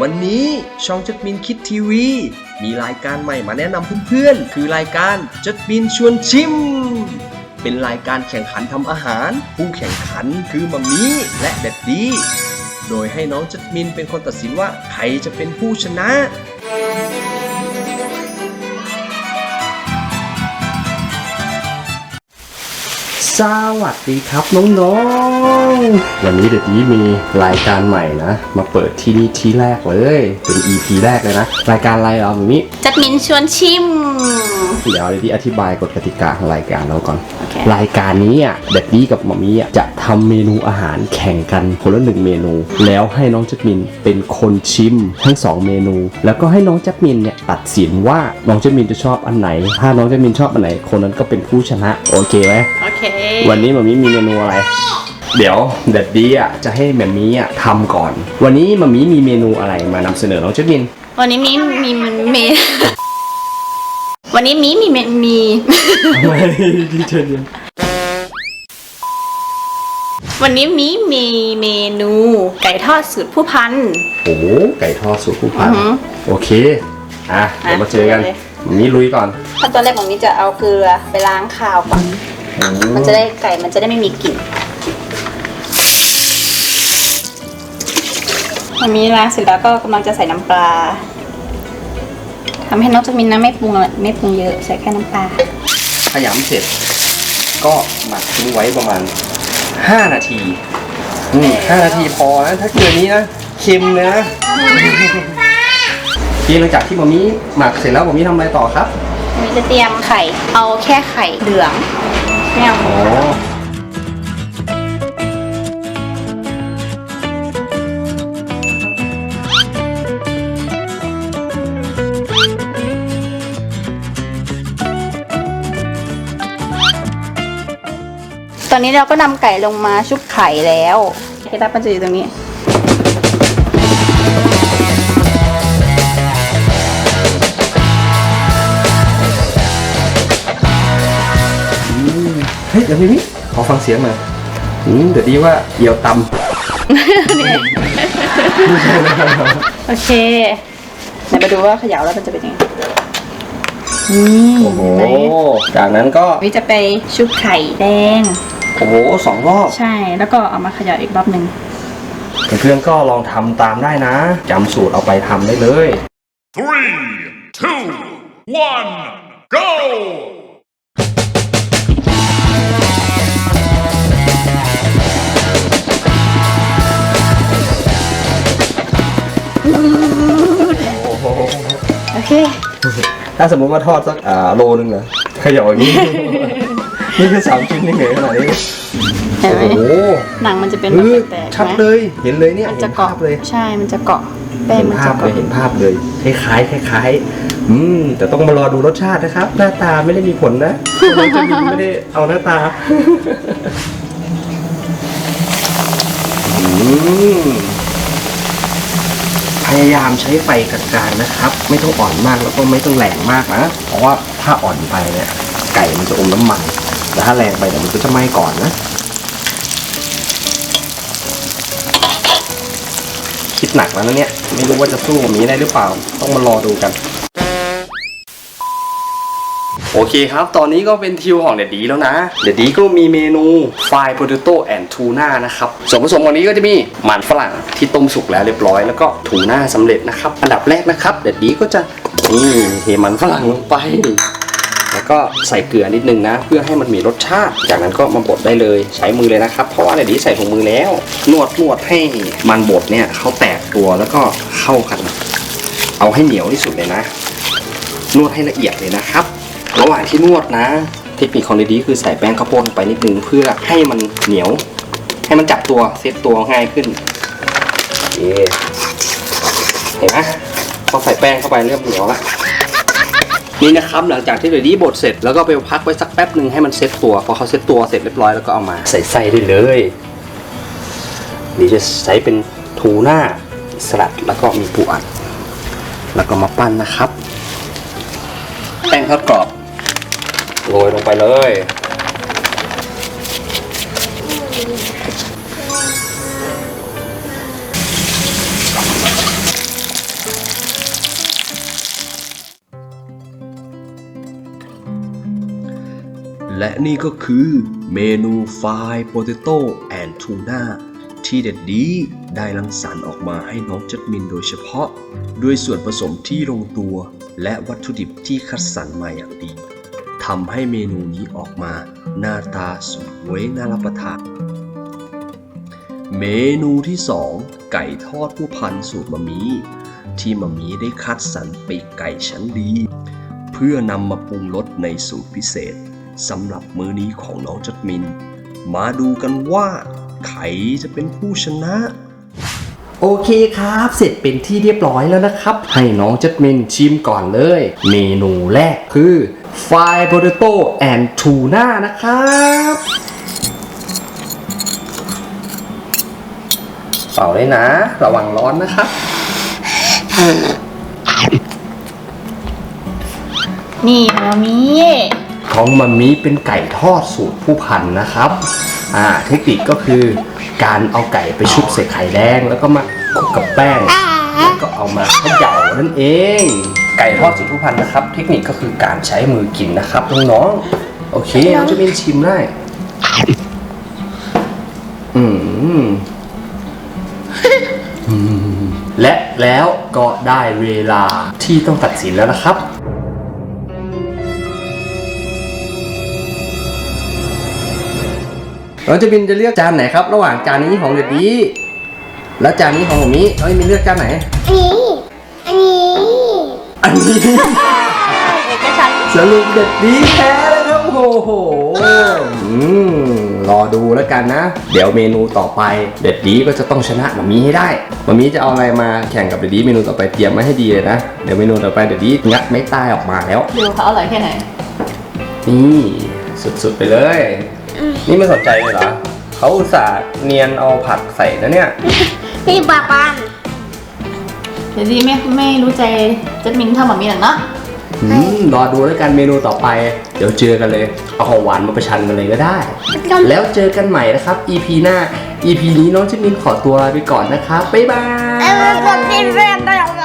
วันนี้ช่องจัดมินคิดทีวี มีรายการใหม่มาแนะนำเพื่อนๆ คือรายการจัดมินชวนชิม เป็นรายการแข่งขันทำอาหาร ผู้แข่งขันคือมัมมี่และแดดดี้โดยให้น้องจัดมินเป็นคนตัดสินว่าใครจะเป็นผู้ชนะ สวัสดีครับน้องๆ วันนี้เดี๋ยวนี้มีรายการใหม่นะ มาเปิดที่นี่ที่แรกเลย เป็น EP แรกเลยนะ รายการอะไรอะมิมิจัดมินชวนชิม เดี๋ยวเดี๋ยวที่อธิบายกฎกติกาของรายการเราก่อนโอเครายการนี้อะเด็ดดี้กับหมอมี่อะจะทำเมนูอาหารแข่งกันคนละหนึ่งเมนู แล้วให้น้องจัดมินเป็นคนชิมทั้งสองเมนู แล้วก็ให้น้องจัดมินเนี่ยตัดสินว่าน้องจัดมินจะชอบอันไหน ถ้าน้องจัดมินชอบอันไหน คนนั้นก็เป็นผู้ชนะ โอเคไหมโอเควันนี้หมามีมีเมนูอะไร เดี๋ยวเด็ดดีอะจะให้แมมมี่อะทำก่อน วันนี้หมามีมีเมนูอะไรมานำเสนอน้องเจมิน วันนี้มีมีมันเมวันนี้มีมีเมมีไม่ดีเจนวันนี้มีมีเมนู ไก่ทอดสูตรผู้พันโอ้โหไก่ทอดสูตรผู้พันอือหือโอเคอะเดี๋ยวมาเจอกันเลยหมามีลุยก่อนขั้นตอนแรกของนี้จะเอาเกลือไปล้างข่าวก่อน มันจะได้ไก่มันจะได้ไม่มีกลิ่นมันมีล้างเสร็จแล้วก็กำลังจะใส่น้ำปลาทำให้น้องจัสมินนะไม่ปรุงอะไรไม่ปรุงเยอะใส่แค่น้ำปลาขยำเสร็จ ก็หมักทิ้งไว้ประมาณ 5 นาทีอืมห้านาทีพอนะถ้าเกินนี้นะเค็มนะทีหลังจากที่หมามีหมักเสร็จแล้วหมามีทำอะไรต่อครับ มีจะเตรียมไข่ เอาแค่ไข่เหลือง ไม่เอาอ๋อตอนนี้เราก็นำไก่ลงมาชุบไข่แล้วเคล็ดลับมันจะอยู่ตรงนี้ ฮ้ยเดี๋ยวพี่ขอฟังเสียงหน่อยอืมเดี๋ยวดีว่าเอียวตโอเคเดี๋ยวมาดูว่าเขย่าแล้วมันจะเป็นยังไงนี่ำโอ้โหจากนั้นก็วิจะไปชุบไข่แดง โอ้โหสองรอบ ใช่ แล้วก็เอามาเขย่าอีกรอบหนึ่งเพื่อนๆก็ลองทำตามได้นะจำสูตรเอาไปทำได้เลย Three, two, one, go! เค ถ้าสมมุติว่าทอดสักอ่าโลนึงเหรอเขย่าอย่างนี้ นี่คือสามชิ้นนี่เหงยขนาดนี้เห็นโอ้ไหมโหหนังมันจะเป็นเอแบบอแตกๆชัดไหมเลยเห็นเลยเนี่ยมันเห็จะนเกาะภาพเลยใช่ มันจะเกาะแป้งเห็นมันภาจะพเลยเกาะเห็นภาพเลยคล้ายๆคล้ายๆอืมแต่ต้องมารอดูรสชาตินะครับ หน้าตาไม่ได้มีผลนะเราจะไม่ได้เอาหน้าตาอืมพ ยายามใช้ไฟกลางๆนะครับ ไม่ต้องอ่อนมากแล้วก็ไม่ต้องแรงมากนะ เพราะว่าถ้าอ่อนไปเนี่ยไก่มันจะอมน้ำมันแต่ถ้าแรงไปเดี๋ยวมันก็จะไหม้ก่อนนะ คิดหนักแล้วนะเนี่ย ไม่รู้ว่าจะสู้แบบหมีได้หรือเปล่า ต้องมารอดูกัน โอเคครับ ตอนนี้ก็เป็นทิวของเดดดีแล้วนะ เดดดีก็มีเมนูฟรายโพเตโต้แอนทูน่านะครับ ส่วนผสมวันนี้ก็จะมีมันฝรั่งที่ต้มสุกแล้วเรียบร้อย แล้วก็ทูน่าสำเร็จนะครับ อันดับแรกนะครับ เดดดีก็จะนี่เทมันฝรั่งลงไป แล้วก็ใส่เกลือนิดนึงนะ เพื่อให้มันมีรสชาติ จากนั้นก็มาบดได้เลยใช้มือเลยนะครับ เพราะว่าเดี๋ยวนี้ใส่ถุงมือแล้ว นวดนวดให้มันบดเนี่ยเขาแตกตัวแล้วก็เข้ากัน เอาให้เหนียวที่สุดเลยนะ นวดให้ละเอียดเลยนะครับ ระหว่างที่นวดนะ เทคนิคของดีๆคือใส่แป้งข้าวโพดลงไปนิดนึงเพื่อให้มันเหนียว ให้มันจับตัวเซตตัวง่ายขึ้นโอเคเห็นไหมพอใส่แป้งเข้าไปเริ่มเหนียวละนี่นะครับหลังจากที่เดยวนี้บดเสร็จแล้วก็ไปพักไว้สักแป๊บหนึ่งให้มันเซ็ตตัวพอเขาเซ็ตตัวเสร็จเรียบร้อยแล้วก็เอามาใส่ไส้ได้เลยนี่จะใช้เป็นทูน่าสลัดแล้วก็มีปูอัด แล้วก็มาปั้นนะครับ แป้งทอดกรอบ โรยลงไปเลย และนี่ก็คือเมนูไฟล์โปเตโต้แอนทูน่าที่เด็ดดีได้ลังสรรออกมาให้น้องจัดมินโดยเฉพาะ ด้วยส่วนผสมที่ลงตัว และวัตถุดิบที่คัดสรรมาอย่างดี ทำให้เมนูนี้ออกมาหน้าตาสวยน่ารับประทาน เมนูที่ 2 ไก่ทอดผู้พันสูตรมะมีที่มะมีได้คัดสรรปีกไก่ชั้นดี เพื่อนำมาปรุงรสในสูตรพิเศษสำหรับมื้อนี้ของน้องจัดมิน มาดูกันว่าใครจะเป็นผู้ชนะโอเคครับ เสร็จเป็นที่เรียบร้อยแล้วนะครับ ให้น้องจัดมินชิมก่อนเลย เมนูแรกคือ ฟรายโพเตโต้แอนทูน่านะครับเป่าเลยนะ ระวังร้อนนะครับ นี่มามีของมัมมี่เป็นไก่ทอดสูตรผู้พันนะครับ อ่า เทคนิคก็คือการเอาไก่ไปชุบใส่ไข่แดง แล้วก็มาคลุกกับแป้ง แล้วก็เอามาเขย่านั่นเอง ไก่ทอดสูตรผู้พันธ์นะครับ เทคนิคก็คือการใช้มือกินนะครับน้องๆโอเคน้องจะเป็นชิมได้ อืมและแล้วก็ได้เวลาที่ต้องตัดสินแล้วนะครับ น้องจะบินจะเลือกจานไหนครับ ระหว่างจานนี้ของเด็ดดี และจานนี้ของผมนี้น้องจะบินเลือกจานไหนอันนี้อันนี้อันนี้ เอกฉันท์สรุปเด็ดดีแพ้แล้วครับโอ้โหอืมรอดูแล้วกันนะ เดี๋ยวเมนูต่อไปเด็ดดีก็จะต้องชนะมามีให้ได้มามีจะเอาอะไรมาแข่งกับเด็ดดีเมนูต่อไปเตรียมมาให้ดีเลยนะ เดี๋ยวเมนูต่อไปเด็ดดีงัดไม่ตายออกมาแล้ว ดูเขาอร่อยแค่ไหน นี่สุดๆไปเลย นี่ไม่สนใจเลยเหรอเขาอุตส่าห์เนียนเอาผักใส่นะเนี่ย พี่ปาปัน เดี๋ยวดีไม่ไม่รู้ใจจัดมินเท่ามามีหรอกเนาะอืมรอดูแล้วกันเมนูต่อไป เดี๋ยวเจอกันเลย เอาของหวานมาประชันกันเลยก็ได้ แล้วเจอกันใหม่นะครับ EP หน้า EP นี้น้องจิมินขอตัวลาไปก่อนนะครับบ๊ายบาย เออเป็นเพื่อนได้ยังไง